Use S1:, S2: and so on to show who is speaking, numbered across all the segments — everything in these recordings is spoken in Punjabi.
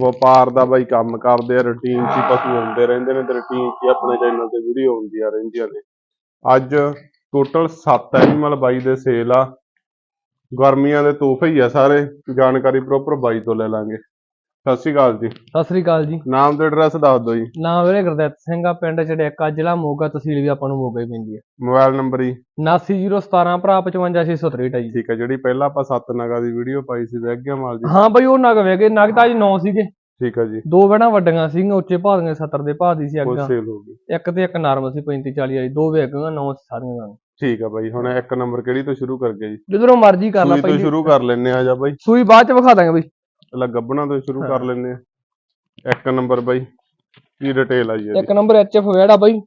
S1: ਵਪਾਰ ਦਾ ਬਾਈ ਕੰਮ ਕਰਦੇ ਆ ਰੁਟੀਨ 'ਚ ਹੀ ਪਸ਼ੂ ਆਉਂਦੇ ਰਹਿੰਦੇ ਨੇ ਤੇ ਰੁਟੀਨ 'ਚ ਆਪਣੇ ਚੈਨਲ ਤੇ ਵੀਡੀਓ ਹੁੰਦੀਆਂ ਰਹਿੰਦੀਆਂ ਨੇ। ਅੱਜ ਟੋਟਲ 7 ਐਨੀਮਲ ਬਾਈ ਦੇ ਸੇਲ ਆ। ਗਰਮੀਆਂ ਦੇ ਤੋਹਫੇ ਹੀ ਆ ਸਾਰੇ। ਜਾਣਕਾਰੀ ਪ੍ਰੋਪਰ ਬਾਈ ਤੋਂ ਲੈ ਲਾਂਗੇ। ਸਤਿ ਸ਼੍ਰੀ ਅਕਾਲ ਜੀ।
S2: ਸਤਿ ਸ੍ਰੀ ਅਕਾਲ ਜੀ।
S1: ਨਾਮ ਤੇ ਐਡਰੈਸ ਦੱਸ ਦਿਓ ਜੀ।
S2: ਨਾਮ ਵੀਰੇ ਗੁਰਦਿੱਤ ਸਿੰਘ ਆ ਪਿੰਡ ਚੜੇਕਾ ਜ਼ਿਲ੍ਹਾ ਮੋਗਾ ਤਹਿਸੀਲ ਵੀ ਆਪਾਂ ਨੂੰ ਮੋਗਾ ਹੀ ਪੈਂਦੀ ਹੈ
S1: ਮੋਬਾਈਲ ਨੰਬਰ ਹੀ
S2: 79017 ਭਰਾ 55663 ਹੈ ਜੀ।
S1: ਠੀਕ ਹੈ ਜਿਹੜੀ ਪਹਿਲਾਂ ਆਪਾਂ ਸੱਤ ਨਗਾ ਦੀ ਵੀਡੀਓ ਪਾਈ ਸੀ ਵੈਗਿਆ ਮਾਲ ਜੀ।
S2: ਹਾਂ ਬਈ ਉਹ ਨਗ ਵੇਗੇ ਨਗ ਤਾਂ ਅੱਜ 9 ਸੀਗੇ।
S1: ਠੀਕ ਹੈ ਜੀ।
S2: ਦੋ ਬੈਣਾ ਵੱਡੀਆਂ ਸੀਗੀਆਂ ਉੱਚੇ ਭਾਅ ਦੀਆਂ 70 ਦੇ ਭਾਅ ਦੀ ਸੀ ਅੱਗਾ।
S1: ਸੇਲ ਹੋ ਗਈ।
S2: ਇੱਕ ਤੇ ਇੱਕ ਨਰਮ ਸੀ 35 40 ਵਾਲੀ ਦੋ ਵੇਗੀਆਂ 9 ਸਾਰੀਆਂ ਗਾਂ।
S1: ਠੀਕ ਆ ਬਾਈ ਹੁਣ ਇੱਕ ਨੰਬਰ ਕਿਹੜੀ ਤੋਂ ਸ਼ੁਰੂ ਕਰ ਗਏ ਜੀ?
S2: ਜਿੱਧਰੋਂ ਮਰਜ਼ੀ ਕਰ ਲਾ
S1: ਸੂਈ ਤੋਂ ਸ਼ੁਰੂ ਕਰ ਲੈਨੇ ਆ ਜਾ ਬਾਈ।
S2: ਸੂਈ ਬਾਅਦ ਚ ਵਿਖਾ ਦਾਂਗੇ ਬਈ।
S1: ਪਹਿਲਾਂ ਗੱਬਣਾ ਤੋਂ ਸ਼ੁਰੂ ਕਰ। ਲੈਨੇ ਆ। ਇੱਕ ਨੰਬਰ ਬਾਈ ਕੀ ਡਿਟੇਲ ਆਈ ਹੈ
S2: ਇੱਕ ਨੰਬਰ ਐਚਐਫ ਵੇੜਾ ਬਈ।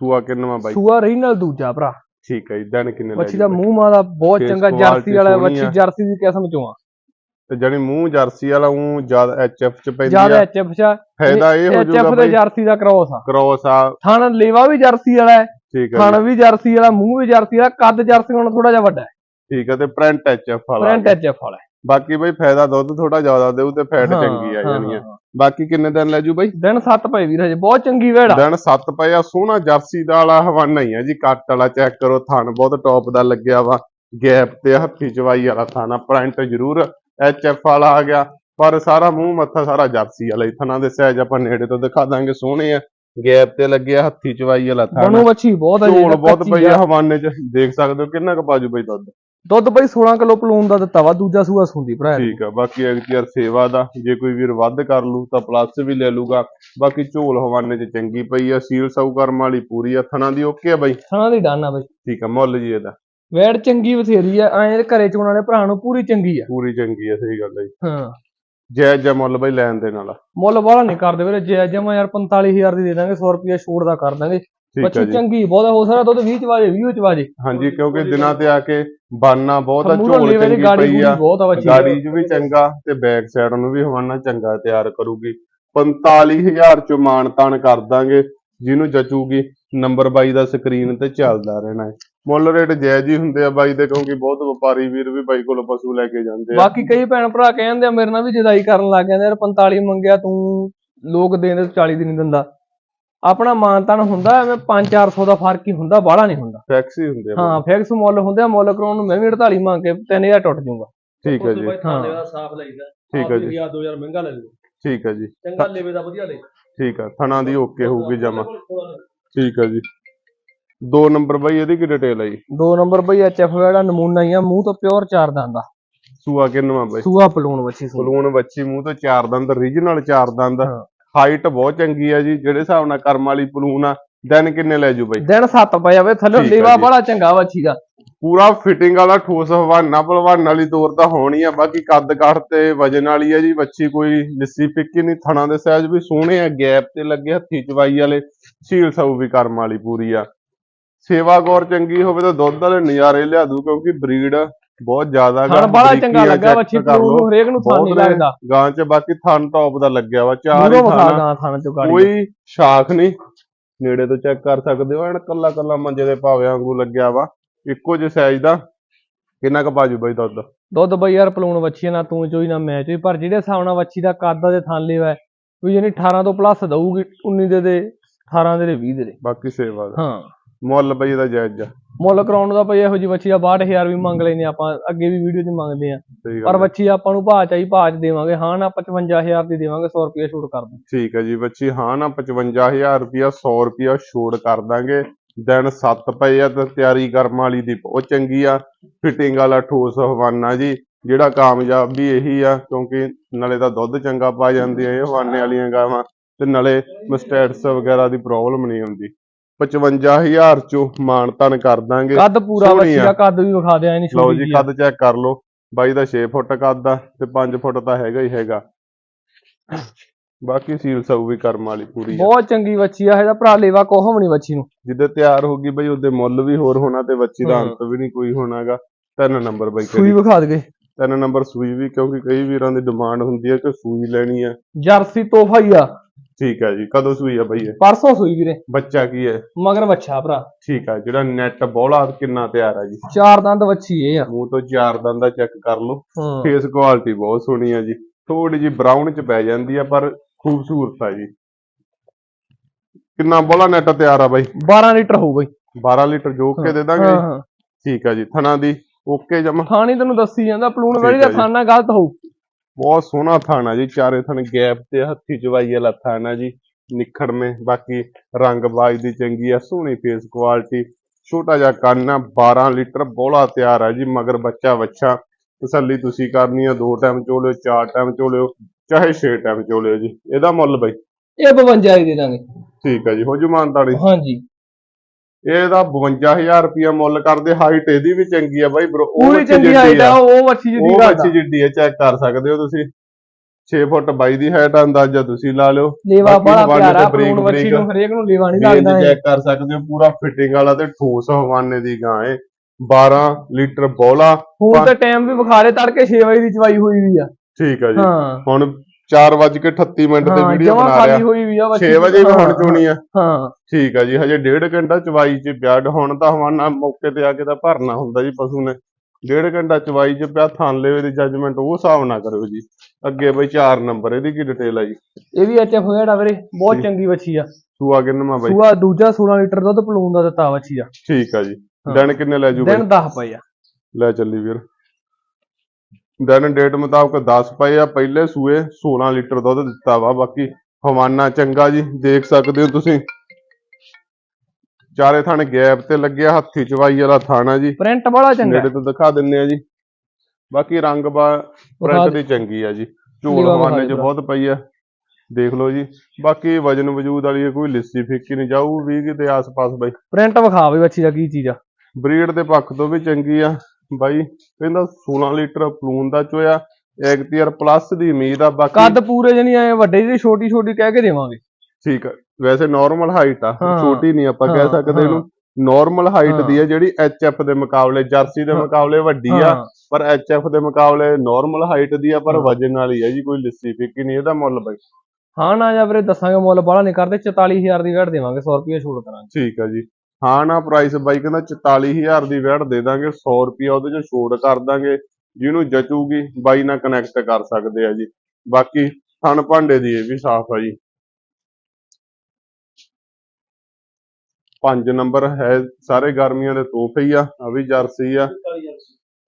S1: ਸੂਆ ਕਿੰਨਵਾ ਬਾਈ?
S2: ਸੂਆ ਰਹੀ ਨਾਲ ਦੂਜਾ ਭਰਾ।
S1: ਠੀਕ ਹੈ ਜੀ ਦਿਨ ਕਿੰਨੇ ਲੈ ਗਏ
S2: ਦਾ? ਮੂੰਹ ਮਾਂ ਦਾ ਬਹੁਤ ਚੰਗਾ
S1: quality
S2: ਜਰਸੀ ਵਾਲਾ
S1: ਸੋਹਣੀ ਆ।
S2: ਜਰਸੀ ਦੀ ਕਿਸਮ ਚੋਂ ਆ।
S1: ਤੇ ਜਾਨੀ ਮੂੰਹ ਜਰਸੀ ਵਾਲਾ ਉਹ ਜ਼ਿਆਦਾ ਐਚਐਫ ਚ ਪੈਂਦੀ
S2: ਜ਼ਿਆਦਾ
S1: ਆ।
S2: ਐਚਐਫ ਚ
S1: ਫਾਇਦਾ ਇਹ ਹੋ ਜਾਊਗਾ
S2: ਐਚਐਫ
S1: ਬਾਈ।
S2: ਜਰਸੀ ਦਾ ਕ੍ਰੋਸ ਆ।
S1: ਕ੍ਰੋਸ ਆ।
S2: ਥਣ ਲੇਵਾ ਵੀ ਜਰਸੀ ਵਾਲਾ ਹੈ
S1: ਠੀਕ ਹੈ
S2: ਥਣ
S1: ਜੀ,
S2: ਵੀ ਜਰਸੀ ਵਾਲਾ ਮੂੰਹ ਵੀ ਜਰਸੀ ਵਾਲਾ ਕੱਦ ਜਰਸੀ ਹੁਣ ਥੋੜਾ ਜਿਹਾ ਵੱਡਾ ਹੈ।
S1: ਠੀਕ ਹੈ ਤੇ ਪ੍ਰਿੰਟ ਐਚਐਫ ਵਾਲਾ।
S2: ਫਰੰਟ ਐਚਐਫ ਵਾਲਾ ਹੈ।
S1: ਬਾਕੀ ਬਾਈ ਫਾਇਦਾ ਦੁੱਧ ਥੋੜਾ ਜ਼ਿਆਦਾ ਦੇਊ ਤੇ ਫੈਟ ਚੰਗੀ ਆ ਜਾਣੀ ਆ। ਬਾਕੀ ਕਿੰਨੇ ਦਿਨ ਲੈ ਜੂ ਬਾਈ?
S2: ਦਿਨ 7 ਪਏ ਵੀਰ ਹਜੇ ਬਹੁਤ ਚੰਗੀ ਵੇੜ ਆ।
S1: ਦਿਨ 7 ਪਏ ਆ ਸੋਹਣਾ ਜਰਸੀ ਦਾ ਵਾਲਾ ਹਵਾਨਾ ਹੀ ਆ ਜੀ ਕੱਟ ਵਾਲਾ ਚੈੱਕ ਕਰੋ ਥਣ ਬਹੁਤ ਟੌਪ ਦਾ ਲੱਗਿਆ ਵਾ। ਗੈਪ ਤੇ ਹੱਥੀ ਚਵਾਈ ਵਾਲਾ ਥਾਣਾ ਪ੍ਰਿੰਟ ਜ਼ਰੂਰ ਐਚਐਫ ਵਾਲਾ ਆ ਗਿਆ। ਪਰ ਸਾਰਾ ਮੂੰਹ ਮੱਥਾ ਸਾਰਾ ਜਰਸੀ ਵਾਲਾ ਥਣਾ ਦੇ ਸਹਿਜ ਆਪਾਂ ਨੇੜੇ ਤੋਂ ਦਿਖਾ ਦਾਂਗੇ ਸੋਹਣੇ ਆ। ਗੈਪ ਤੇ ਲੱਗਿਆ ਹੱਥੀ ਚਵਾਈ ਵਾਲਾ ਥਾਣਾ।
S2: ਬਣੂ ਵੱਛੀ ਬਹੁਤ ਹੈ
S1: ਝੋਲ ਬਹੁਤ ਪਈ ਆ ਹਵਾਨੇ ਚ ਦੇਖ ਸਕਦੇ ਹੋ ਕਿੰਨਾ ਕੁ ਬਾਜੂ ਬਈ ਦੁੱਧ।
S2: ਦੁੱਧ ਬਈ 16 ਕਿਲੋ ਪਲੂਨ ਦਾ ਦਿੱਤਾ ਵਾ ਦੂਜਾ ਸੂਆ ਸੁੰਦੀ ਭਰਾ ਇਹਦੀ।
S1: ਠੀਕ ਆ ਬਾਕੀ ਐਗਤੀਆਰ ਸੇਵਾ ਦਾ ਜੇ ਕੋਈ ਵੀਰ ਵੱਧ ਕਰ ਲੂ ਤਾਂ ਪਲੱਸ ਵੀ ਲੈ ਲੂਗਾ। ਬਾਕੀ ਝੋਲ ਹਵਾਨੇ ਚ ਚੰਗੀ ਪਈ ਆ ਸੀਲ ਸਾਊ ਕਰਮ ਵਾਲੀ ਪੂਰੀ ਆ ਥਣਾ ਦੀ ਓਕੇ ਆ ਬਾਈ?
S2: ਥਣਾ ਦੀ ਡਾਨਾ ਬਈ।
S1: ਠੀਕ ਆ ਮੁੱਲ ਜੀ ਇਹਦਾ।
S2: ਵੇੜ ਚੰਗੀ ਬਥੇਰੀ ਆ ਐਂ ਘਰੇ ਚੋਣ ਵਾਲੇ ਭਰਾ ਨੂੰ ਪੂਰੀ ਚੰਗੀ ਆ।
S1: ਪੂਰੀ ਚੰਗੀ ਆ ਸਹੀ ਗੱਲ ਹੈ ਜੀ।
S2: ਹਾਂ।
S1: ਜਾਇਜ਼ ਜਿਹਾ ਮੁੱਲ ਬਈ ਲੈਣ ਦੇ ਨਾਲ
S2: ਮੁੱਲ ਵਾਲਾ ਨਹੀਂ ਕਰਦੇ ਵੀਰੇ ਜੇ ਜਮਾ ਯਾਰ 45000 ਦੀ ਦੇ ਦਾਂਗੇ 100 ਰੁਪਏ ਛੋੜ ਦਾ ਕਰ ਦਾਂਗੇ।
S1: ਆ
S2: ਬੱਚੀ ਚੰਗੀ ਬਹੁਤ ਹੋ ਸਕਦਾ ਦੁੱਧ 20 ਚ ਵਾਜੇ 20 ਚ ਵਾਜੇ
S1: ਹਾਂਜੀ ਕਿਉਂਕਿ ਦਿਨਾਂ ਤੇ ਆ ਕੇ ਬਾਨਾ ਬਹੁਤ ਝੋਲ ਚੰਗੀ ਪਈ ਆ।
S2: ਬਹੁਤ ਆ ਬੱਚੀ।
S1: ਗਾੜੀ 'ਚ ਵੀ ਚੰਗਾ ਤੇ ਬੈਕ ਸਾਈਡ ਨੂੰ ਵੀ ਹਵਾਨਾ ਚੰਗਾ ਤਿਆਰ ਕਰੂਗੀ। 45000 ਚ ਮਾਨ ਤਾਨ ਕਰ ਦਾਂਗੇ ਜਿਹਨੂੰ ਜਚੂਗੀ ਨੰਬਰ ਬਾਈ ਦਾ ਸਕਰੀਨ ਤੇ ਚੱਲਦਾ ਰਹਿਣਾ ਹੈ। ਮੁੱਲ ਰੇਟ ਜਾਇਜ਼ ਹੀ ਹੁੰਦੇ ਆ ਬਾਈ ਦੇ ਕਿਉਂਕਿ ਬਹੁਤ ਵਪਾਰੀ ਵੀਰ ਵੀ ਬਾਈ ਕੋਲ ਪਸ਼ੂ ਲੈ ਕੇ ਜਾਂਦੇ ਆ।
S2: ਬਾਕੀ ਕਈ ਭੈਣ ਭਰਾ ਕਹਿੰਦੇ ਆ ਮੇਰੇ ਨਾਲ ਵੀ ਜਦਾਈ ਕਰਨ ਲੱਗ ਜਾਂਦੇ ਯਾਰ 45 ਮੰਗਿਆ ਤੂੰ ਲੋਕ ਦੇਣ 40 ਦੀ ਨਹੀਂ ਦਿੰਦਾ। ਆਪਣਾ ਮਾਨਤਾਨ ਹੁੰਦਾ ਐਵੇਂ 5-400 ਦਾ ਫ਼ਰਕ ਹੀ ਹੁੰਦਾ ਬਾਹਲਾ ਨਹੀਂ ਹੁੰਦਾ।
S1: ਟੈਕਸੀ ਹੁੰਦੇ ਆ
S2: ਹਾਂ ਫਿਕਸ ਮੁੱਲ ਹੁੰਦੇ ਆ ਮੁੱਲ ਕਰਾਉਣ ਨੂੰ ਮੈਂ ਵੀ 48 ਮੰਗ ਕੇ 3000 ਟੁੱਟ ਜਾਊਗਾ।
S1: ਠੀਕ ਹੈ ਜੀ।
S2: ਹਾਂ।
S3: ਸਾਫ਼ ਲਈਦਾ
S1: ਠੀਕ ਹੈ ਜੀ।
S3: 2000 ਮਹਿੰਗਾ ਲੈ ਲਓ
S1: ਠੀਕ ਹੈ ਜੀ।
S3: ਚੰਗਾ ਲੇਵੇ ਦਾ ਵਧੀਆ ਲੈ
S1: ਠੀਕ ਆ ਥਣਾ ਦੀ ਓਕੇ ਹੋਊਗੀ ਜਮਾ। ਠੀਕ ਹੈ ਜੀ। ਦੋ ਨੰਬਰ ਬਾਈ ਇਹਦੀ ਕੀ ਡਿਟੇਲ ਹੈ ਜੀ?
S2: ਦੋ ਨੰਬਰ ਬਈ ਐਚਐਫ ਜਿਹੜਾ ਨਮੂਨਾ ਹੀ ਆ ਮੂੰਹ ਤੋਂ ਪਿਓਰ ਚਾਰ ਦੰਦ ਆ।
S1: ਸੂਆ ਕਿੰਨਵਾ ਬਾਈ?
S2: ਸੂਆ ਪਲੂਣ ਵੱਛੀ ਸੂ
S1: ਬਲੂਨ ਬੱਚੀ ਮੂੰਹ ਤੋਂ ਚਾਰ ਦੰਦ ਰੀਜਨਲ ਚਾਰ ਦੰਦ।
S2: ਹਾਂ।
S1: ਹਾਈਟ ਬਹੁਤ ਚੰਗੀ ਆ ਜੀ ਜਿਹੜੇ ਹਿਸਾਬ ਨਾਲ ਕਰਮ ਵਾਲੀ ਬਲੂਨ ਆ ਦਿਨ ਕਿੰਨੇ ਲੈ ਜੂ ਬਾਈ?
S2: ਦਿਨ 7 ਪਏ ਆਵੇ ਥੱਲੇ ਲੇਵਾ। ਬੜਾ ਚੰਗਾ ਵੱਛੀ ਦਾ।
S1: ਪੂਰਾ ਫਿਟਿੰਗ ਵਾਲਾ ਠੋਸ ਹਵਾਨਾ ਭਲਵਾਨ ਵਾਲੀ ਤੋਰ ਤਾਂ ਹੋਣੀ ਆ ਬਾਕੀ ਕੱਦ ਕੱਠ ਤੇ ਵਜਨ ਵਾਲੀ ਆ ਜੀ ਬੱਚੀ ਕੋਈ ਲਿੱਸੀ ਫਿੱਕੀ ਨਹੀਂ ਥਣਾ ਦੇ ਸਾਈਜ਼ ਵੀ ਸੋਹਣੇ ਆ ਗੈਪ ਤੇ ਲੱਗੇ ਹੱਥੀ ਚਵਾਈ ਵਾਲੇ ਸੀਲ ਸਾਊ ਵੀ ਕਰਮ ਵਾਲੀ ਪੂਰੀ ਆ। ਸੇਵਾ ਗੌਰ ਚੰਗੀ ਹੋਵੇ ਤਾਂ ਦੁੱਧ ਵਾਲੇ ਨਜ਼ਾਰੇ ਲਿਆ ਦੂ ਕਿਉਂਕਿ ਬਰੀਡ ਬਹੁਤ ਜ਼ਿਆਦਾ
S2: ਥਣ ਬੜਾ ਚੰਗਾ ਲੱਗਾ ਪਲੂਣ
S1: ਲਓ।
S2: ਨੂੰ ਹਰੇਕ ਨੂੰ ਥਾਂ ਨਹੀਂ। ਲੱਗਦਾ।
S1: ਗਾਂ ਚ ਬਾਕੀ ਥਣ ਟੌਪ ਦਾ ਲੱਗਿਆ ਵਾ ਚਾਰ ਹੀ ਥਣ
S2: ਚੋਂ ਗਾੜੀ।
S1: ਕੋਈ ਸ਼ਾਖ ਨਹੀਂ। ਨੇੜੇ ਤੋਂ ਚੈੱਕ ਕਰ ਸਕਦੇ ਹੋ ਐਨ ਕੱਲਾ ਕੱਲਾ ਮੰਜੇ ਦੇ ਭਾਵੇਂ ਵਾਂਗੂ ਲੱਗਿਆ ਵਾ। ਇੱਕੋ ਜਿਹੇ ਸਾਈਜ਼ ਦਾ। ਕਿੰਨਾ ਕੁ ਬਾਜੂ ਬਾਈ ਦੁੱਧ?
S2: ਦੁੱਧ ਬਈ ਯਾਰ ਪਲੂਣ ਵੱਛੀ ਨਾ ਤੂੰ ਚੋਈ ਨਾ ਮੈਂ ਚੋਈ ਪਰ ਜਿਹੜੇ ਹਿਸਾਬ ਨਾਲ ਵੱਛੀ ਦਾ ਕੱਦ ਦੇ ਥਾਂ ਲਿਆ ਵੀ ਜਾਨੀ 18 ਤੋਂ ਪਲੱਸ ਦਊਗੀ 19 ਦੇ ਦੇ 18 ਦੇ ਦੇ 20 ਦੇ ਦੇ।
S1: ਬਾਕੀ ਸੇਵਾ ਦਾ।
S2: ਹਾਂ।
S1: ਮੁੱਲ ਬਈ ਇਹਦਾ ਜਾਇਜ਼ ਆ।
S2: ਮੁੱਲ ਕਰਾਉਣ ਦਾ ਬਈ ਇਹੋ ਜੀ ਵੱਛੀ ਦਾ 62000 ਵੀ ਮੰਗ ਲੈਨੇ ਆਪਾਂ ਅੱਗੇ ਵੀ ਵੀਡੀਓ 'ਚ ਮੰਗਦੇ ਆ
S1: ਸਹੀ
S2: ਪਰ
S1: ਗੱਲ
S2: ਆਪਾਂ ਨੂੰ ਭਾਅ ਚਾਹੀ ਭਾਅ 'ਚ ਦੇਵਾਂਗੇ ਹਾਂ ਨਾ 55000 ਦੀ ਦੇਵਾਂਗੇ 100 ਰੁਪਏ ਛੂਟ ਕਰ ਦਾਂ।
S1: ਠੀਕ ਹੈ ਜੀ ਬੱਚੀ ਹਾਂ ਨਾ 55000 ਰੁਪਿਆ 100 ਰੁਪਿਆ ਛੋੜ ਕਰ ਦਾਂਗੇ। ਦਿਨ 7 ਪਏ ਆ ਤੇ ਤਿਆਰੀ ਕਰਮ ਵਾਲੀ ਦੀ ਬਹੁਤ ਚੰਗੀ ਆ। ਫਿਟਿੰਗ ਵਾਲਾ ਠੋਸ ਹਵਾਨਾ ਜੀ ਜਿਹੜਾ ਕਾਮਯਾਬ ਵੀ ਇਹੀ ਆ ਕਿਉਂਕਿ ਨਾਲੇ ਤਾਂ ਦੁੱਧ ਚੰਗਾ ਪਾ ਜਾਂਦੀ ਆ ਇਹ ਹਵਾਨੇ ਵਾਲੀਆਂ ਗਾਵਾਂ ਤੇ ਨਾਲੇ ਮਸਟੈਟਸ ਵਗੈਰਾ ਦੀ ਪ੍ਰੋਬਲਮ ਨਹੀਂ ਆਉਂਦੀ 55000 ਚੋਂ ਮਾਣ ਤਾਨ ਕਰ ਦਾਂਗੇ।
S2: ਕੱਦ ਪੂਰਾ
S1: ਸੋਹਣੀ ਆ।
S2: ਦਾ ਕੱਦ ਵੀ ਵਿਖਾ ਦਿਆਂ ਨਹੀਂ
S1: ਲਓ
S2: ਛੋਟੀ
S1: ਜੀ। ਕੱਦ ਚੈੱਕ ਕਰ ਲਓ। ਬਾਈ ਦਾ 6 ਫੁੱਟ ਕੱਦ ਆ ਤੇ 5 ਫੁੱਟ ਤਾਂ ਹੈਗਾ ਹੀ ਹੈਗਾ। ਬਾਕੀ ਸੀਲ ਸਭ ਵੀ ਕਰਮ ਵਾਲੀ ਪੂਰੀ ਆ।
S2: ਬਹੁਤ ਚੰਗੀ ਬੱਚੀ ਆ ਇਹਦਾ ਭਰਾ ਲੇਵਾ ਕੋਹਮ ਨਹੀਂ ਬੱਚੀ ਨੂੰ।
S1: ਜਿੱਦੇ ਤਿਆਰ ਹੋ ਗਈ ਬਈ ਉਹਦੇ ਮੁੱਲ ਵੀ ਹੋਰ ਹੋਣਾ ਤੇ ਬੱਚੀ ਦਾ। ਅੰਤ ਵੀ ਨਹੀਂ ਕੋਈ ਹੋਣਾਗਾ। ਤਿੰਨ ਨੰਬਰ ਬਈ
S2: ਸੂਈ
S1: ਕਰੀ
S2: ਵਿਖਾ ਦਗੇ
S1: ਤਿੰਨ ਨੰਬਰ ਸੂਈ ਵੀ ਕਿਉਂਕਿ ਕਈ ਵੀਰਾਂ ਦੀ ਡਿਮਾਂਡ ਹੁੰਦੀ ਹੈ ਕਿ ਸੂਈ ਲੈਣੀ ਆ।
S2: ਜਰਸੀ ਤੋਹਫਾ ਹੀ ਆ।
S1: ਠੀਕ ਹੈ ਜੀ ਕਦੋਂ ਸੂਈ ਆ ਬਈ ਇਹ?
S2: ਪਰਸੋਂ ਸੂਈ ਵੀਰੇ।
S1: ਬੱਚਾ ਕੀ ਹੈ?
S2: ਮਗਰ ਬੱਚਾ ਭਰਾ।
S1: ਠੀਕ ਆ ਜਿਹੜਾ ਨੈਟ ਬੋਲਾ ਕਿੰਨਾ ਤਿਆਰ ਆ ਜੀ?
S2: ਚਾਰ ਦੰਦ ਬੱਚੀ ਇਹ ਆ।
S1: ਮੂੰਹ ਤੋਂ ਚਾਰ ਦੰਦ ਦਾ ਚੈੱਕ ਕਰ ਲਓ।
S2: ਹਾਂ।
S1: ਫੇਸ ਕੁਆਲਿਟੀ ਬਹੁਤ ਸੋਹਣੀ ਆ ਜੀ। ਥੋੜੀ ਜੀ ਬਰਾਊਨ ਚ ਪੈ ਜਾਂਦੀ ਆ ਪਰ ਖੂਬਸੂਰਤ ਆ ਜੀ। ਕਿੰਨਾ ਬੋਲਾ ਨੈਟ ਤਿਆਰ ਆ ਬਾਈ?
S2: 12 ਲੀਟਰ ਹੋਊ ਬਈ।
S1: 12 ਲੀਟਰ ਜੋਕ ਕੇ ਦੇ ਦਾਂਗੇ
S2: ਹਾਂ? ਹਾਂ।
S1: ਠੀਕ ਆ ਜੀ ਥਣਾ ਦੀ। ਓਕੇ ਜਮਾ।
S2: ਥਾਣੀ ਤੈਨੂੰ ਦੱਸੀ ਜਾਂਦਾ ਪਲੂਣ ਵਾਲੀ ਦਾ। ਥਾਣਾ ਗਲਤ ਹੋਊ।
S1: ਬਹੁਤ ਸੋਹਣਾ ਥਾਣਾ ਜੀ ਚਾਰੇ ਥਣ ਗੈਪ ਤੇ ਹੱਥੀ ਚਵਾਈ ਵਾਲਾ ਥਾਣਾ ਜੀ ਨਿਖੜਵੇਂ ਬਾਕੀ ਰੰਗ ਬਾਜ ਦੀ ਚੰਗੀ ਆ ਸੋਹਣੀ ਫੇਸ ਕੁਆਲਿਟੀ ਛੋਟਾ ਜਿਹਾ ਕੰਨ ਆ 12 ਲੀਟਰ ਬੋਲਾ ਤਿਆਰ ਆ ਜੀ ਮਗਰ ਬੱਚਾ ਵੱਛਾ ਤਸੱਲੀ ਤੁਸੀਂ ਕਰਨੀ ਆ ਦੋ ਟਾਈਮ ਚੋਲਿਓ ਚਾਰ ਟਾਈਮ ਚੋਲਿਓ ਚਾਹੇ 6 ਟਾਈਮ ਚੋਲਿਓ ਜੀ ਇਹਦਾ ਮੁੱਲ ਬਈ।
S2: ਇਹ 52 ਹੀ ਦੇ ਦਾਂਗੇ।
S1: ਠੀਕ ਆ ਜੀ ਹੋ ਜੂ ਮਾਨਤਾੜੀ
S2: ਹਾਂਜੀ।
S1: ਇਹਦਾ 52000 ਰੁਪਿਆ ਮੁੱਲ ਕਰਦੇ ਹਾਈਟ ਇਹਦੀ ਵੀ ਚੰਗੀ ਆ ਬਾਈ bro, ਉਹ
S2: ਚੰਗੀ
S1: ਜਿੱਡੀ
S2: ਹਾਈਟ
S1: ਆ।
S2: ਉਹ ਬੱਚੀ ਜਿਹਦੀ
S1: ਉਹ ਬੱਚੀ ਜਿੱਡੀ ਆ ਚੈੱਕ ਕਰ ਸਕਦੇ ਹੋ ਤੁਸੀਂ। 6 ਫੁੱਟ 22 ਦੀ ਹਾਈਟ ਅੰਦਾਜ਼ਾ ਤੁਸੀਂ ਲਾ ਲਿਓ।
S2: ਲੇਵਾ ਬੜਾ ਪਿਆਰਾ
S1: ਬਰੀਕ ਬਰੀਕ
S2: ਨੂੰ ਹਰੇਕ ਨੂੰ ਲੇਵਾ ਨਹੀਂ ਲੱਗਦਾ ਇਹ।
S1: ਚੈੱਕ ਕਰ ਸਕਦੇ ਹੋ ਪੂਰਾ ਫਿਟਿੰਗ ਵਾਲਾ ਤੇ ਠੋਸ ਹਵਾਨੇ ਦੀ ਗਾਂ ਏ 12 ਲੀਟਰ ਬੋਲਾ।
S2: ਹੁਣ ਤੇ ਟਾਈਮ ਵੀ ਵਿਖਾ ਤੜਕੇ 6 ਵਜੇ ਦੀ ਚਵਾਈ ਹੋਈ ਵੀ ਆ।
S1: ਠੀਕ ਆ ਜੀ।
S2: ਹਾਂ।
S1: ਹੁਣ 4:38 ਮਿੰਟ ਤੇ
S2: ਹਾਂ
S1: ਵੀਡੀਓ
S2: ਜਮਾ
S1: ਬਣਾ
S2: ਖਾਲੀ
S1: ਰਿਹਾ
S2: ਹੋਈ ਵੀ ਆ
S1: 6 ਵਜੇ ਵੀ ਹੁਣ ਚੋਣੀ ਆ।
S2: ਹਾਂ।
S1: ਠੀਕ ਆ ਜੀ ਹਜੇ ਡੇਢ ਘੰਟਾ ਚਵਾਈ ਚ ਪਿਆ। ਹੁਣ ਤਾਂ ਹਵਾਨਾ ਮੌਕੇ ਤੇ ਆ ਕੇ ਤਾਂ ਭਰਨਾ ਹੁੰਦਾ ਜੀ ਪਸ਼ੂ ਨੇ। ਡੇਢ ਘੰਟਾ ਚਵਾਈ ਚ ਪਿਆ ਥਾਂਲੇ ਦੀ ਜੱਜਮੈਂਟ ਉਹ ਹਿਸਾਬ ਨਾ ਕਰਿਓ ਜੀ। ਅੱਗੇ ਬਈ 4 ਨੰਬਰ ਇਹਦੀ ਕੀ ਡਿਟੇਲ ਆ ਜੀ?
S2: ਇਹ ਵੀ ਐਚਐਫ ਹੋਇਆ ਵੀਰੇ ਬਹੁਤ ਚੰਗੀ ਬੱਚੀ ਆ।
S1: ਸੂਆ ਕਿੰਨਵਾ ਬਾਈ?
S2: ਸੂਆ ਦੂਜਾ 16 ਲੀਟਰ ਦੁੱਧ ਪਲੂਣ ਦਾ ਦਿੱਤਾ ਬੱਚੀ ਆ।
S1: ਠੀਕ ਆ ਜੀ। ਦਿਨ ਕਿੰਨੇ ਲੈ ਜੂ
S2: ਦਿਨ 10 ਪਏ ਆ।
S1: ਲੈ ਚੱਲੀ ਵੀਰ। ਦਿਨ ਡੇਟ ਮੁਤਾਬਕ 10 ਪਏ ਆ ਪਹਿਲੇ ਸੂਏ 16 ਲੀਟਰ ਦੁੱਧ ਦਿੱਤਾ ਵਾ ਬਾਕੀ ਹਵਾਨਾ ਚੰਗਾ ਜੀ ਦੇਖ ਸਕਦੇ ਹੋ ਤੁਸੀਂ। ਚਾਰੇ ਥਣ ਗੈਪ ਤੇ ਲੱਗਿਆ ਹੱਥੀ ਚਵਾਈ ਵਾਲਾ ਥਾਣਾ ਜੀ।
S2: ਪ੍ਰਿੰਟ ਬੜਾ ਚੰਗਾ।
S1: ਨੇੜੇ ਤੋਂ ਦਿਖਾ ਦਿੰਨੇ ਆ ਜੀ। ਬਾਕੀ ਰੰਗ ਬਾ ਪ੍ਰਿੰਟ ਦੀ ਚੰਗੀ ਆ ਜੀ। ਝੋਲ ਹਵਾਨੇ ਚ ਬਹੁਤ ਪਈ ਆ। ਦੇਖ ਲਓ ਜੀ। ਬਾਕੀ ਵਜਨ ਵਜੂਦ ਵਾਲੀ ਕੋਈ ਲਿੱਸੀ ਫਿੱਕੀ ਨਹੀਂ ਜਾਊ 20 ਦੇ ਆਸ-ਪਾਸ ਬਾਈ।
S2: ਪ੍ਰਿੰਟ ਵਿਖਾ ਵੀ ਬੱਚੀ ਦਾ ਕੀ ਚੀਜ਼ ਆ।
S1: ਬਰੀਡ ਦੇ ਪੱਖ ਤੋਂ ਵੀ ਚੰਗੀ ਆ। ਬਾਈ ਕਹਿੰਦਾ 16 ਲੀਟਰ ਪਲੂਨ ਦਾ ਚੋਇਆ ਐਕਟੀਅਰ ਪਲੱਸ ਦੀ ਉਮੀਦ ਆ ਬਾਕੀ
S2: ਕੱਦ ਪੂਰੇ ਜਣੀ ਆਏ ਵੱਡੇ ਜਿਹੜੀ ਛੋਟੀ ਛੋਟੀ ਕਹਿ ਕੇ ਦੇਵਾਂਗੇ
S1: ਠੀਕ ਆ ਵੈਸੇ ਨਾਰਮਲ ਹਾਈਟ ਆ
S2: ਹਾਂ,
S1: ਛੋਟੀ ਨਹੀਂ ਆਪਾਂ ਕਹਿ
S2: ਹਾਂ,
S1: ਸਕਦੇ ਇਹਨੂੰ। ਨਾਰਮਲ ਹਾਈਟ
S2: ਹਾਂ।
S1: ਦੀ ਆ ਜਿਹੜੀ ਐਚਐਫ ਦੇ ਮੁਕਾਬਲੇ ਜਰਸੀ ਦੇ
S2: ਹਾਂ।
S1: ਮੁਕਾਬਲੇ ਵੱਡੀ ਆ
S2: ਹਾਂ
S1: ਪਰ ਐਚਐਫ ਦੇ ਮੁਕਾਬਲੇ ਨਾਰਮਲ ਹਾਈਟ ਦੀ ਆ ਪਰ
S2: ਹਾਂ।
S1: ਵਜਨ ਵਾਲੀ ਆ ਜੀ ਕੋਈ ਲਿੱਸੀ ਫਿੱਕੀ ਨਹੀਂ ਇਹਦਾ ਮੁੱਲ ਬਾਈ
S2: ਹਾਂ ਨਾ ਜਾ ਵੀਰੇ ਦੱਸਾਂਗੇ ਮੁੱਲ ਬਾਹਲਾ ਨਹੀਂ ਕਰਦੇ 44000 ਦੀ ਘੱਟ ਦੇਵਾਂਗੇ 100 ਰੁਪਏ ਛੋੜ ਕਰਾਂਗੇ
S1: ਠੀਕ ਆ ਜੀ ਹਾਂ ਨਾ ਪ੍ਰਾਈਸ ਬਾਈ ਕਹਿੰਦਾ 44000 ਦੀ ਵੈਟ ਦੇ ਦਾਂਗੇ 100 ਰੁਪਿਆ ਉਹਦੇ ਚ ਛੋੜ ਕਰ ਦਾਂਗੇ ਜਿਹਨੂੰ ਜਚੂਗੀ ਬਾਈ ਨਾਲ ਕਨੈਕਟ ਕਰ ਸਕਦੇ ਆ ਜੀ। ਬਾਕੀ ਥਣ ਭਾਂਡੇ ਦੀ ਇਹ ਵੀ ਸਾਫ਼ ਆ ਜੀ। ਪੰਜ ਨੰਬਰ ਹੈ ਸਾਰੇ ਗਰਮੀਆਂ ਦੇ ਤੋਹਫੇ ਹੀ ਆ ਆ ਵੀ ਜਰਸੀ ਆ।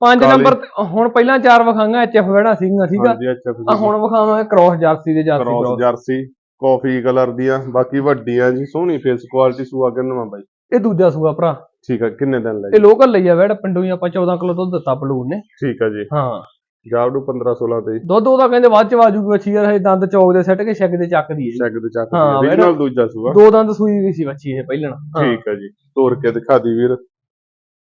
S2: ਪੰਜ
S1: ਕਾਲੀ।
S2: ਨੰਬਰ ਤੇ- ਹੁਣ ਪਹਿਲਾਂ ਚਾਰ ਵਿਖਾਂਗਾ ਐਚਐਫ ਵੜਾ ਸੀਗੀਆਂ ਠੀਕ ਆ? ਹੁਣ ਵਿਖਾਵਾਂਗੇ ਕ੍ਰੋਸ ਜਰਸੀ ਦੇ ਜਰਸੀ
S1: ਕ੍ਰੋਸ ਜਰਸੀ ਕਾਫੀ ਕਲਰ ਦੀ ਆ ਬਾਕੀ ਵੱਡੀ ਆ ਜੀ ਸੋਹਣੀ ਫੇਸ ਕੁਆਲਿਟੀ ਸੂਆ ਕਿੰਨਵਾ ਬਾਈ?
S2: ਇਹ ਦੂਜਾ ਸੂਆ ਭਰਾ।
S1: ਠੀਕ ਆ ਕਿੰਨੇ ਦਿਨ ਲੈ
S2: ਇਹ ਲੋਕਲ ਲਈ ਆ ਵੜ ਪਿੰਡੋਂ ਹੀ ਆਪਾਂ 14 ਕਿਲੋ ਦੁੱਧ ਦਿੱਤਾ ਪਲੂਰ ਨੇ।
S1: ਠੀਕ ਆ ਜੀ।
S2: ਹਾਂ।
S1: ਜਾਵੜੂ 15 16 ਤੇ
S2: ਦੁੱਧ ਉਹਦਾ ਕਹਿੰਦੇ ਵੱਧ ਚ ਵਾਜੂਗੀ ਬੱਚੀ ਯਾਰ ਇਹ ਦੰਦ ਚੌਕ ਦੇ ਸੱਟ ਕੇ ਛੱਗ ਦੇ ਚੱਕਦੀ ਹੈ
S1: ਸ਼ੈਗ ਦੇ ਚੱਕ
S2: ਹਾਂ,
S1: original ਦੂਜਾ ਸੂਆ।
S2: ਦੋ ਦੰਦ ਸੂਈ ਵੀ ਸੀ ਬੱਚੀ ਇਹ ਪਹਿਲਣ।
S1: ਠੀਕ ਆ ਜੀ। ਤੋਰ ਕੇ ਦਿਖਾ ਦੀ ਵੀਰ।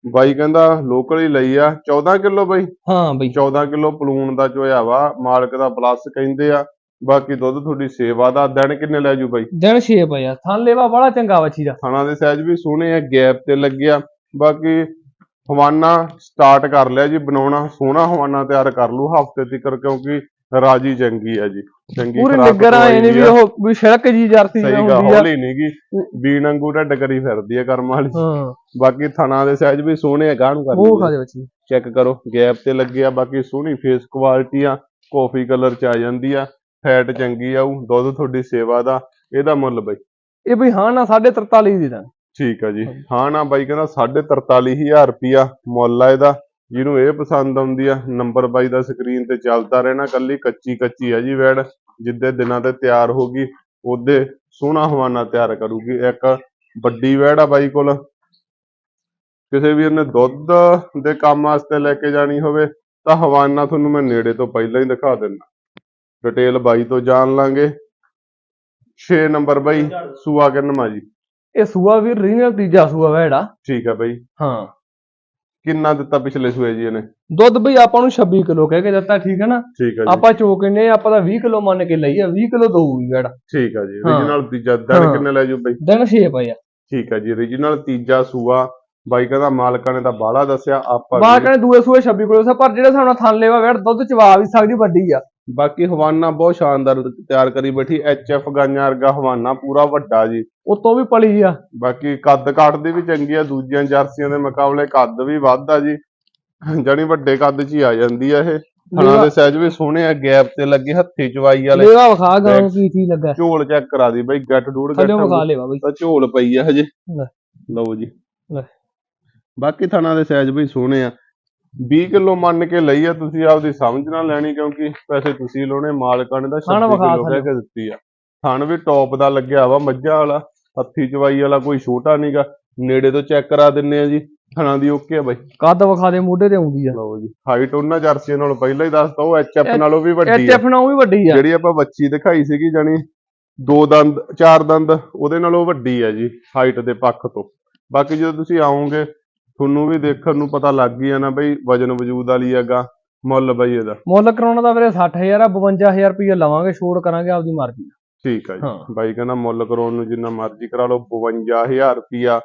S1: ਬਾਈ ਕਹਿੰਦਾ ਲੋਕਲ ਹੀ ਲਈ ਆ। 14 ਕਿਲੋ ਬਾਈ।
S2: ਹਾਂ ਬਈ।
S1: 14 ਕਿਲੋ ਪਲੂਣ ਦਾ ਚੋਇਆ ਵਾ। ਮਾਲਕ ਦਾ ਪਲੱਸ ਕਹਿੰਦੇ ਆ। ਬਾਕੀ ਦੁੱਧ ਤੁਹਾਡੀ ਸੇਵਾ ਦਾ ਦਿਨ ਕਿੰਨੇ ਲੈ ਜੂ ਬਾਈ?
S2: ਦਿਨ 6 ਪਏ ਆ। ਥਣ ਲੇਵਾ ਬੜਾ ਚੰਗਾ ਬੱਚੀ ਦਾ।
S1: ਥਣਾ ਦੇ ਸਾਈਜ਼ ਵੀ ਸੋਹਣੇ ਆ ਗੈਪ ਤੇ ਲੱਗਿਆ। ਬਾਕੀ ਹਵਾਨਾ ਸਟਾਰਟ ਕਰ ਲਿਆ ਜੀ ਬਣਾਉਣਾ ਸੋਹਣਾ ਹਵਾਨਾ ਤਿਆਰ ਕਰ ਲੂ ਹਫ਼ਤੇ ਤੱਕ ਕਿਉਂਕਿ ਰਾਜੀ ਚੰਗੀ ਆ ਜੀ। ਚੰਗੀ
S2: ਪੂਰੀ ਨਿੱਗਰ ਆਏ ਨੇ
S1: ਖਵਾਈ
S2: ਵੀ। ਉਹ ਵੀ ਸੜਕ ਜੀ ਜਰਸੀ ਹੁੰਦੀ ਆ।
S1: ਹੌਲੀ ਨਹੀਂਗੀ ਬੀਨ ਵਾਂਗੂ ਢੱਡ ਕਰੀ ਫਿਰਦੀ ਆ ਕਰਮ ਵਾਲੀ।
S2: ਹਾਂ।
S1: ਬਾਕੀ ਥਣਾ ਦੇ ਸਾਈਜ਼ ਵੀ ਸੋਹਣੇ ਆ ਨੂੰ ਕਰ
S2: ਉਹ ਖਾ ਦੇ ਬੱਚੀ
S1: ਚੈੱਕ ਕਰੋ ਗੈਪ ਤੇ ਲੱਗੇ ਆ ਬਾਕੀ ਸੋਹਣੀ ਫੇਸ ਕੁਆਲਿਟੀ ਆ ਕਾਫੀ ਕਲਰ ਚ ਆ ਜਾਂਦੀ ਆ। ਫੈਟ ਚੰਗੀ ਆਊ ਦੁੱਧ ਤੁਹਾਡੀ ਸੇਵਾ ਦਾ ਇਹਦਾ ਮੁੱਲ ਬਈ।
S2: ਇਹ ਬਈ ਹਾਂ ਨਾ 43.5 ਦੀ ਦਾਂ
S1: ਠੀਕ ਆ ਜੀ। ਹਾਂ ਨਾ ਬਾਈ ਕਹਿੰਦਾ 43000 ਰੁਪਿਆ ਮੁੱਲ ਆ ਇਹਦਾ ਜਿਹਨੂੰ ਇਹ ਪਸੰਦ ਆਉਂਦੀ ਆ ਨੰਬਰ ਬਾਈ ਦਾ ਸਕਰੀਨ ਤੇ ਚੱਲਦਾ ਰਹਿਣਾ ਕੱਲੀ ਕੱਚੀ ਕੱਚੀ ਆ ਜੀ ਵੈੜ ਜਿੱਦੇ ਦਿਨਾਂ ਤੇ ਤਿਆਰ ਹੋਗੀ ਉਹਦੇ ਸੋਹਣਾ ਹਵਾਨਾ ਤਿਆਰ ਕਰੂਗੀ। ਇੱਕ ਵੱਡੀ ਵੈੜ ਆ ਬਾਈ ਕੋਲ। ਕਿਸੇ ਵੀਰ ਨੇ ਦੁੱਧ ਦੇ ਕੰਮ ਵਾਸਤੇ ਲੈ ਕੇ ਜਾਣੀ ਹੋਵੇ ਤਾਂ ਹਵਾਨਾ ਤੁਹਾਨੂੰ ਮੈਂ ਨੇੜੇ ਤੋਂ ਪਹਿਲਾਂ ਹੀ ਦਿਖਾ ਦਿੰਦਾ। ਡਿਟੇਲ ਬਾਈ ਤੋਂ ਜਾਣ ਲਾਂਗੇ। 6 ਨੰਬਰ ਬਾਈ ਸੂਆ ਕਿੰਨਵਾ ਜੀ।
S2: ਇਹ ਸੂਆ ਵੀ ਰੀਨਲ ਤੀਜਾ ਸੂਆ ਵੈੜਾ
S1: ਠੀਕ ਆ ਬਾਈ।
S2: ਹਾਂ।
S1: ਕਿੰਨਾ ਦਿੱਤਾ ਪਿਛਲੇ ਸੂਏ ਜੀ ਇਹਨੇ?
S2: ਦੁੱਧ ਬਈ ਆਪਾਂ ਨੂੰ 26 ਕਿਲੋ ਕਹਿ ਕੇ ਦਿੱਤਾ ਠੀਕ ਹੈ ਨਾ?
S1: ਠੀਕ ਹੈ ਜੀ।
S2: ਆਪਾਂ ਚੋਕ ਨੇ ਆਪਾਂ ਤਾਂ 20 ਕਿਲੋ ਮੰਨ ਕੇ ਲਈ ਆ 20 ਕਿਲੋ ਦਊਗੀ ਜਿਹੜਾ
S1: ਠੀਕ ਹੈ ਜੀ। origignal ਤੀਜਾ ਦਿਨ। ਕਿੰਨੇ ਲੈ ਜੂ ਬਈ?
S2: ਦਿਨ 6 ਪਏ ਆ।
S1: ਠੀਕ ਹੈ ਜੀ origignal ਤੀਜਾ ਸੂਆ। ਬਾਈ ਕਹਿੰਦਾ ਮਾਲਕਾਂ ਨੇ ਤਾਂ ਬਾਹਲਾ ਦੱਸਿਆ ਆਪਾਂ ਵੀ-
S2: ਕਹਿੰਦੇ ਦੂਏ ਸੂਏ 26 ਕਿਲੋ ਸੀ ਪਰ ਜਿਹੜੇ ਨਾਲ ਥਣ ਲੈਵਾ ਵੇੜ ਦੁੱਧ ਚਵਾ ਵੀ ਸਕਦੀ ਵੱਡੀ ਆ।
S1: ਬਾਕੀ ਹਵਾਨਾ ਬਹੁਤ ਸ਼ਾਨਦਾਰ ਤਿਆਰ ਕਰੀ ਬੈਠੀ ਐਚਐਫ ਗਾਈਆਂ ਵਰਗਾ ਹਵਾਨਾ ਪੂਰਾ ਵੱਡਾ ਜੀ।
S2: ਉਤੋਂ ਵੀ ਪਲੀ ਆ।
S1: ਬਾਕੀ ਕੱਦ ਕਾਠ ਦੀ ਵੀ ਚੰਗੀ ਆ ਦੂਜੀਆਂ ਜਰਸੀਆਂ ਦੇ ਮੁਕਾਬਲੇ ਕੱਦ ਵੀ ਵੱਧ ਆ ਜੀ। ਜਾਣੀ ਵੱਡੇ ਕੱਦ 'ਚ ਹੀ ਆ ਜਾਂਦੀ ਆ ਇਹ। ਥਣਾ ਦੇ ਸਾਈਜ਼ ਵੀ ਸੋਹਣੇ ਆ ਗੈਪ ਤੇ ਲੱਗੇ ਹੱਥੀ ਚਵਾਈ ਵਾਲੇ।
S2: ਲੇਵਾ ਵਿਖਾ ਗਾਂ ਕੀ ਚੀਜ਼ ਲੱਗਾ।
S1: ਝੋਲ ਚੈੱਕ ਕਰਾ ਦੀ ਬਈ ਗੱਟ ਡੂੜ
S2: ਥੱਲੇ ਵਿਖਾ
S1: ਗੱਟ
S2: ਲੇਵਾ ਬਈ।
S1: ਤਾਂ ਝੋਲ ਪਈ ਆ ਹਜੇ। ਲਓ ਜੀ। ਬਾਕੀ ਥਣਾ ਦੇ ਸਾਈਜ਼ ਵੀ ਸੋਹਣੇ ਆ। 20 ਕਿਲੋ ਮੰਨ ਕੇ ਲਈ ਆ ਤੁਸੀਂ ਆਪਦੀ ਸਮਝ ਨਾਲ ਲੈਣੀ ਕਿਉਂਕਿ ਪੈਸੇ ਤੁਸੀਂ ਲਾਉਣੇ ਮਾਲਕਾਂ ਨੇ ਤਾਂ
S2: ਥਣ
S1: 26
S2: ਵਿਖਾ
S1: ਕਿਲੋ ਕਹਿ ਕੇ ਦਿੱਤੀ ਆ। ਥਣ ਵੀ ਟੌਪ ਦਾ ਲੱਗਿਆ ਵਾ ਮੱਝਾਂ ਵਾਲਾ ਹੱਥੀ ਚਵਾਈ ਵਾਲਾ ਕੋਈ ਛੋਟਾ ਨਹੀਂਗਾ ਨੇੜੇ ਤੋਂ ਚੈੱਕ ਕਰਾ ਦਿੰਨੇ ਆ ਜੀ ਥਣਾ ਦੀ ਓਕੇ ਆ ਬਾਈ।
S2: ਕੱਦ ਵਿਖਾ ਦੇ ਮੋਢੇ ਤੇ ਆਉਂਦੀ ਆ।
S1: ਲਓ ਜੀ ਹਾਈਟ ਉਹਨਾਂ ਜਰਸੀਆਂ ਨਾਲੋਂ ਪਹਿਲਾਂ ਹੀ ਦੱਸਤਾ ਉਹ ਐਚਐਫ ਨਾਲੋਂ ਵੀ ਵੱਡੀ ਆ।
S2: ਐਚਐਫ ਨਾਲ ਵੀ ਵੱਡੀ ਆ।
S1: ਜਿਹੜੀ ਆਪਾਂ ਬੱਚੀ ਦਿਖਾਈ ਸੀਗੀ ਜਾਨੀ ਦੋ ਦੰਦ ਚਾਰ ਦੰਦ ਉਹਦੇ ਨਾਲੋਂ ਵੱਡੀ ਹੈ ਜੀ ਹਾਈਟ ਦੇ ਪੱਖ ਤੋਂ। ਬਾਕੀ ਜਦੋਂ ਤੁਸੀਂ ਆਓਗੇ ਤੁਹਾਨੂੰ ਵੀ ਦੇਖਣ ਨੂੰ ਪਤਾ ਲੱਗ ਹੀ ਜਾਣਾ ਬਈ ਵਜਨ ਵਜੂਦ ਵਾਲੀ ਹੈਗਾ ਮੁੱਲ ਬਈ ਇਹਦਾ।
S2: ਮੁੱਲ ਕਰਾਉਣਾ ਦਾ ਵੀਰੇ 60000 ਆ 52000 ਰੁਪਏ ਲਵਾਂਗੇ ਛੋੜ ਕਰਾਂਗੇ ਆਪਦੀ ਮਰਜ਼ੀ
S1: ਠੀਕ ਹੈ ਜੀ। ਬਾਈ ਕਹਿੰਦਾ ਮੁੱਲ ਕਰਾਉਣ ਨੂੰ ਜਿੰਨਾ ਮਰਜ਼ੀ ਕਰਾ ਲਓ 52000 ਰੁਪਿਆ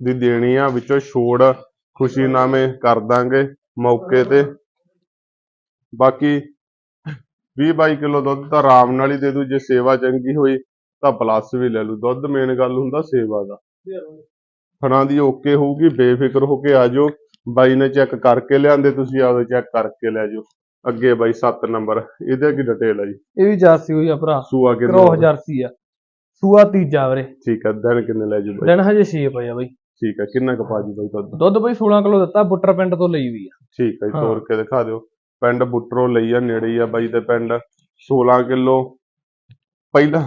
S1: ਦੀ ਦੇਣੀ ਆ ਵਿੱਚੋਂ ਛੋੜ ਖੁਸ਼ੀਨਾਮੇ ਕਰ ਦਾਂਗੇ ਮੌਕੇ ਤੇ। ਬਾਕੀ 20 22 ਕਿਲੋ ਦੁੱਧ ਤਾਂ ਆਰਾਮ ਨਾਲ ਹੀ ਦੇ ਦੂ ਜੇ ਸੇਵਾ ਚੰਗੀ ਹੋਈ ਤਾਂ ਪਲੱਸ ਵੀ ਲੈ ਲੂ। ਦੁੱਧ ਮੇਨ ਗੱਲ ਹੁੰਦਾ ਸੇਵਾ ਦਾ। ਫਣਾ ਦੀ ਓਕੇ ਹੋਊਗੀ ਬੇਫਿਕਰ ਹੋ ਕੇ ਆ ਜਾਓ। ਬਾਈ ਨੇ ਚੈੱਕ ਕਰਕੇ ਲਿਆਂਦੇ ਤੁਸੀਂ ਆਪਦੇ ਚੈੱਕ ਕਰਕੇ ਲੈ ਜਾਓ। ਅੱਗੇ ਬਾਈ 7 ਨੰਬਰ। ਇਹਦੇ ਕੀ ਡਿਟੇਲ ਹੈ ਜੀ।
S2: ਇਹ ਵੀ ਜਰਸੀ ਹੋਈ ਆ ਭਰਾ।
S1: ਸੂਆ ਕਿੰਨਾ
S2: ਕਰੋਹ ਜਰਸੀ ਆ। ਸੂਆ ਤੀਜਾ ਵੀਰੇ।
S1: ਠੀਕ ਹੈ ਦਿਨ ਕਿੰਨੇ ਲੈ ਜੂ ਬਾਈ?
S2: ਦਿਨ ਹਜੇ 6 ਪਏ ਆ ਬਈ।
S1: ਠੀਕ ਹੈ ਕਿੰਨਾ ਕੁ ਪਾ ਜੂ ਬਾਈ ਦੁੱਧ?
S2: ਦੁੱਧ ਬਈ 16 ਕਿਲੋ ਦਿੱਤਾ ਬੁੱਟਰ ਪਿੰਡ ਤੋਂ ਲਈ ਵੀ ਆ।
S1: ਠੀਕ ਹੈ ਜੀ। ਤੋਰ ਕੇ ਦਿਖਾ ਦਿਓ। ਪਿੰਡ ਬੁੱਟਰੋ ਲਈ ਆ ਨੇੜੇ ਆ ਬਾਈ ਦੇ ਪਿੰਡ। 16 ਕਿਲੋ। ਪਹਿਲਾ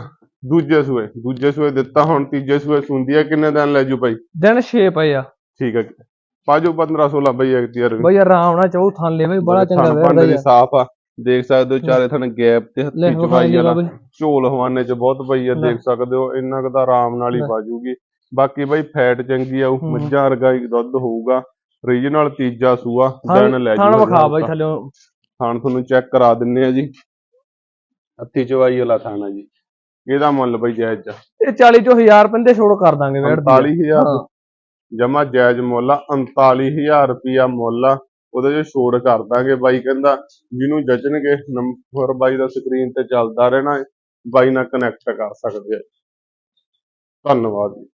S1: ਦੂਜੇ ਸੂਏ ਦੂਜੇ ਸੂਏ ਦਿੱਤਾ ਹੁਣ ਤੀਜੇ ਸੂਏ ਸੁੰਦੀ ਆ ਕਿੰਨੇ ਦਿਨ ਲੈ ਜੂ ਬਾਈ
S2: ਦਿਨ 6 ਪਏ ਆ।
S1: ਠੀਕ ਹੈ ਪਾਜੋ 15 16 ਬਾਈ ਐਕਟੀਅਰ
S2: ਬਈ ਆਰਾਮ ਨਾਲ ਚਾਹੂ ਥਣ ਲੈ ਬਈ ਬੜਾ ਚੰਗਾ ਵੇਰਦਾ
S1: ਦੀ ਸਾਫ਼ ਆ ਦੇਖ ਸਕਦੇ ਹੋ ਚਾਰੇ ਥਣ ਗੈਪ ਤੇ ਹੱਥੀ ਚਵਾਈ ਵਾਲਾ। ਝੋਲ ਹਵਾਨੇ ਚ ਬਹੁਤ ਪਈ ਆ। ਦੇਖ ਸਕਦੇ ਹੋ ਇੰਨਾ ਕੁ ਤਾਂ ਆਰਾਮ ਨਾਲ ਹੀ
S2: ਲੈ।
S1: ਬਾਜੂਗੀ ਬਾਕੀ ਬਾਈ ਫੈਟ ਚੰਗੀ ਆਊ
S2: ਹੂੰ।
S1: ਮੱਝਾਂ ਵਰਗਾ ਹੀ ਦੁੱਧ ਹੋਊਗਾ। ਰੀਜਨਲ ਤੀਜਾ ਸੂਆ
S2: ਥਣ
S1: ਦਿਨ ਲੈ
S2: ਥਣ
S1: ਜੂਗਾ
S2: ਵਿਖਾ ਬਈ। ਥੱਲੇ।
S1: ਥਾਣ ਤੁਹਾਨੂੰ ਚੈੱਕ ਕਰਾ ਦਿੰਨੇ ਆ ਜੀ। ਹੱਥੀ ਚਵਾਈ ਵਾਲਾ ਥਾਣਾ ਜੀ। ਇਹਦਾ ਮੁੱਲ ਬਈ ਜਾਇਜ਼ ਆ।
S2: ਇਹ 40 ਚੋਂ 1000 ਪੈਂਦੇ ਛੋੜ ਕਰ ਦਾਂਗੇ ਵੇੜ ਦੀ।
S1: 49000
S2: ਹਾਂ।
S1: ਜਮਾ ਜਾਇਜ਼ ਮੁੱਲ ਆ 39000 ਰੁਪਿਆ ਮੁੱਲ ਆ। ਉਹਦੇ ਚ ਛੋੜ ਕਰ ਦਾਂਗੇ ਬਾਈ ਕਹਿੰਦਾ ਜਿਹਨੂੰ ਜਚਣਗੇ ਨੰਬਰ ਬਾਈ ਦਾ ਸਕਰੀਨ ਤੇ ਚੱਲਦਾ ਰਹਿਣਾ ਬਾਈ ਨਾਲ ਕਨੈਕਟ ਕਰ ਸਕਦੇ ਆ। ਧੰਨਵਾਦ ਜੀ।